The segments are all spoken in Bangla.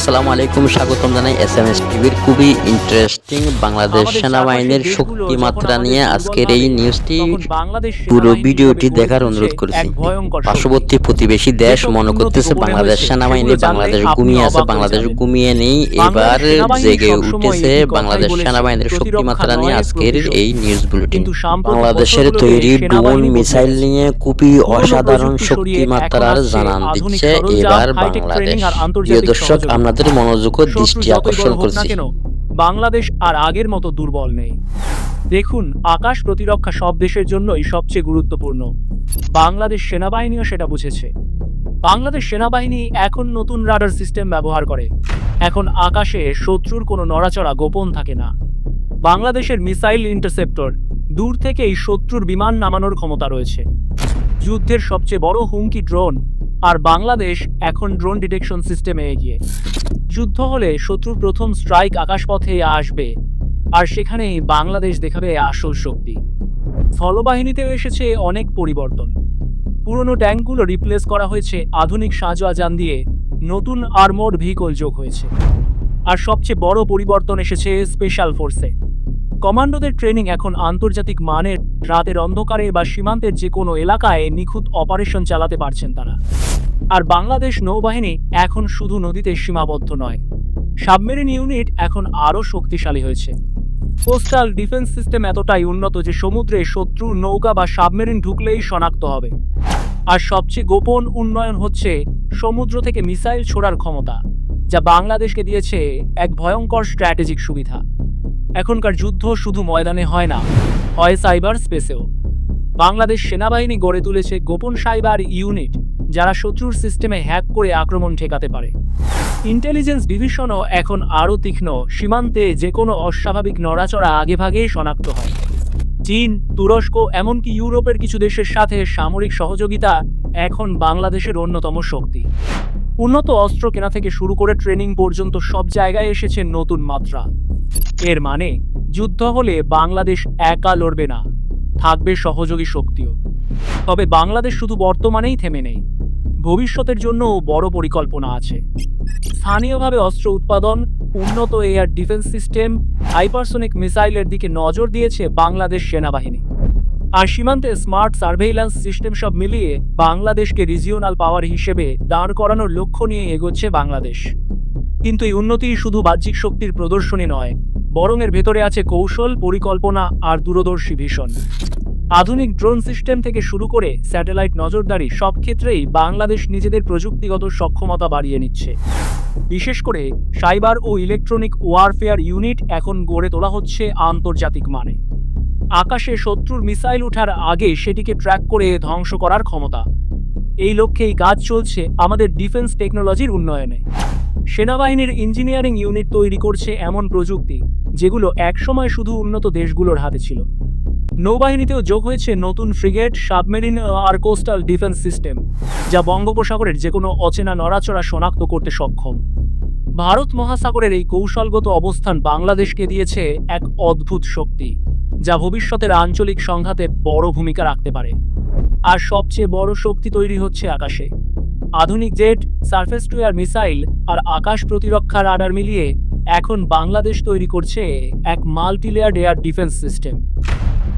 আসসালামু আলাইকুম স্বাগতম জানাই এস এম এস টিভির খুবই ইন্টারেস্টিং বাংলাদেশ সেনাবাহিনীর শক্তি মাত্রা নিয়ে আজকের এই নিউজটি পুরো ভিডিওটি দেখার অনুরোধ করেছি। পার্শ্ববর্তী প্রতিবেশী দেশ মনে করতেছে বাংলাদেশ সেনাবাহিনী বাংলাদেশ ঘুমিয়ে আছে বাংলাদেশ ঘুমিয়ে নেই এবার জেগে উঠেছে বাংলাদেশ সেনাবাহিনীর শক্তি মাত্রা নিয়ে আজকের এই নিউজ বুলেটিন বাংলাদেশের তৈরি ড্রোন মিসাইল নিয়ে খুবই অসাধারণ শক্তি মাত্রার জানান দিচ্ছে এবার বাংলাদেশ। প্রিয় দর্শক সহযোগিতা। আপনাদের মনোযোগ ও দৃষ্টি আকর্ষণ করছি। বাংলাদেশ আর আগের মতো দুর্বল নেই। দেখুন আকাশ প্রতিরক্ষা সব দেশের জন্যই সবচেয়ে গুরুত্বপূর্ণ। বাংলাদেশ সেনাবাহিনীও সেটা বুঝেছে। বাংলাদেশ সেনাবাহিনী এখন নতুন রাডার সিস্টেম ব্যবহার করে। এখন আকাশে শত্রুর কোনো নড়াচড়া গোপন থাকে না। বাংলাদেশের মিসাইল ইন্টারসেপ্টর দূর থেকেই শত্রুর বিমান নামানোর ক্ষমতা রয়েছে। যুদ্ধের সবচেয়ে বড় হুমকি ড্রোন আর বাংলাদেশ এখন ড্রোন ডিটেকশন সিস্টেমে এগিয়ে। যুদ্ধ হলে শত্রুর প্রথম স্ট্রাইক আকাশপথে আসবে, আর সেখানেই বাংলাদেশ দেখাবে আসল শক্তি। স্থলবাহিনীতেও এসেছে অনেক পরিবর্তন। পুরনো ট্যাঙ্কগুলো রিপ্লেস করা হয়েছে আধুনিক সাজোয়াজান দিয়ে নতুন আর্মোড ভেহিকল যোগ হয়েছে। আর সবচেয়ে বড় পরিবর্তন এসেছে স্পেশাল ফোর্সে। কমান্ডোদের ট্রেনিং এখন আন্তর্জাতিক মানের রাতের অন্ধকারে বা সীমান্তের যে কোনো এলাকায় নিখুঁত অপারেশন চালাতে পারছেন তারা। আর বাংলাদেশ নৌবাহিনী এখন শুধু নদীতে সীমাবদ্ধ নয়, সাবমেরিন ইউনিট এখন আরও শক্তিশালী হয়েছে। কোস্টাল ডিফেন্স সিস্টেম এতটাই উন্নত যে সমুদ্রে শত্রুর নৌকা বা সাবমেরিন ঢুকলেই শনাক্ত হবে। আর সবচেয়ে গোপন উন্নয়ন হচ্ছে সমুদ্র থেকে মিসাইল ছোড়ার ক্ষমতা, যা বাংলাদেশকে দিয়েছে এক ভয়ঙ্কর স্ট্র্যাটেজিক সুবিধা। এখনকার যুদ্ধ শুধু ময়দানে হয় না, হয় সাইবার স্পেসেও। বাংলাদেশ সেনাবাহিনী গড়ে তুলেছে গোপন সাইবার ইউনিট, যারা শত্রুর সিস্টেমে হ্যাক করে আক্রমণ ঠেকাতে পারে। ইন্টেলিজেন্স ডিভিশনও এখন আরও তীক্ষ্ণ, সীমান্তে যে কোনো অস্বাভাবিক নড়াচড়া আগেভাগেই শনাক্ত হয়। চীন, তুরস্ক, এমনকি ইউরোপের কিছু দেশের সাথে সামরিক সহযোগিতা এখন বাংলাদেশের অন্যতম শক্তি। উন্নত অস্ত্র কেনা থেকে শুরু করে ট্রেনিং পর্যন্ত সব জায়গায় এসেছে নতুন মাত্রা। এর মানে যুদ্ধ হলে বাংলাদেশ একা লড়বে না, থাকবে সহযোগী শক্তিও। তবে বাংলাদেশ শুধু বর্তমানেই থেমে নেই, ভবিষ্যতের জন্যও বড় পরিকল্পনা আছে। স্থানীয়ভাবে অস্ত্র উৎপাদন, উন্নত এয়ার ডিফেন্স সিস্টেম, হাইপারসোনিক মিসাইলের দিকে নজর দিয়েছে বাংলাদেশ সেনাবাহিনী। আর সীমান্তে স্মার্ট সার্ভেইল্যান্স সিস্টেম সব মিলিয়ে বাংলাদেশকে রিজিওনাল পাওয়ার হিসেবে দাঁড় করানোর লক্ষ্য নিয়ে এগোচ্ছে বাংলাদেশ। কিন্তু এই উন্নতি শুধু বাহ্যিক শক্তির প্রদর্শনী নয়, বরং এর ভেতরে আছে কৌশল, পরিকল্পনা আর দূরদর্শী ভীষণ। আধুনিক ড্রোন সিস্টেম থেকে শুরু করে স্যাটেলাইট নজরদারি সব ক্ষেত্রেই বাংলাদেশ নিজেদের প্রযুক্তিগত সক্ষমতা বাড়িয়ে নিচ্ছে। বিশেষ করে সাইবার ও ইলেকট্রনিক ওয়ারফেয়ার ইউনিট এখন গড়ে তোলা হচ্ছে আন্তর্জাতিক মানে। আকাশে শত্রুর মিসাইল ওঠার আগে সেটিকে ট্র্যাক করে ধ্বংস করার ক্ষমতা। এই লক্ষ্যেই কাজ চলছে আমাদের ডিফেন্স টেকনোলজির উন্নয়নে। সেনাবাহিনীর ইঞ্জিনিয়ারিং ইউনিট তৈরি করছে এমন প্রযুক্তি, যেগুলো একসময় শুধু উন্নত দেশগুলোর হাতে ছিল। নৌবাহিনীতেও যোগ হয়েছে নতুন ফ্রিগেট, সাবমেরিন আর কোস্টাল ডিফেন্স সিস্টেম, যা বঙ্গোপসাগরের যে কোনো অচেনা নড়াচড়া শনাক্ত করতে সক্ষম। ভারত মহাসাগরের এই কৌশলগত অবস্থান বাংলাদেশকে দিয়েছে এক অদ্ভুত শক্তি, যা ভবিষ্যতের আঞ্চলিক সংঘাতে বড় ভূমিকা রাখতে পারে। আর সবচেয়ে বড় শক্তি তৈরি হচ্ছে আকাশে। আধুনিক jet surface to air missile আর আকাশ প্রতিরক্ষা রাডার মিলিয়ে এখন বাংলাদেশ তৈরি করছে এক মাল্টিলেয়ার এয়ার ডিফেন্স সিস্টেম।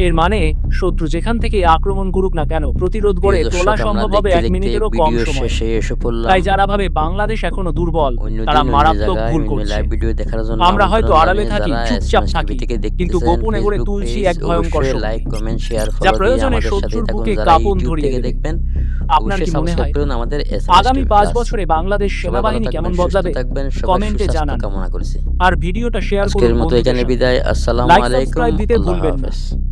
এর মানে শত্রু যেখান থেকে আক্রমণ করুক না কেন প্রতিরোধ গড়ে তোলা সম্ভব হবে এক মিনিটেরও কম সময়। তাই যারা ভাবে বাংলাদেশ এখনও দুর্বল তারা মারাত্মক ভুল করছে। আমরা হয়তো আড়ালে থাকি, চুপচাপ থাকি, কিন্তু গোপনে করে Facebook তুলছি এক ভয়ঙ্কর লাইক কমেন্ট শেয়ার যা ফলো প্রয়োজনে শত্রুর বুকে কাঁপন ধরিয়ে দেখবেন। আপনার কি মনে হয়? আমাদের আগামী পাঁচ বছরে বাংলাদেশ সেনাবাহিনী কেমন বদলাবে? কমেন্টে জানান। কামনা করছি। আর ভিডিওটা শেয়ার করুন মতো এখানে বিদায়। আসসালামু আলাইকুম দিতে আল্লাহ ভুলবেন না। হাফেজ।